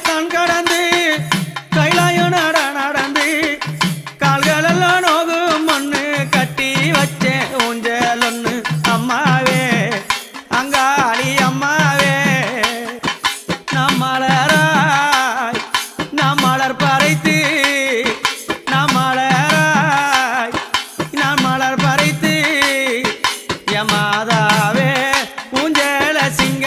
தன் கடந்து கைலாயம் நட நடந்து கால்களெல்லாம் நோகு மண்ணு கட்டி வச்சேன் ஊஞ்சல் ஒன்று அம்மாவே அங்காளி அம்மாவே. நம் மலராய் நம் மலர் பறைத்து நம் மலராய் நம் மலர் பறைத்து யமாதாவே ஊஞ்சல சிங்க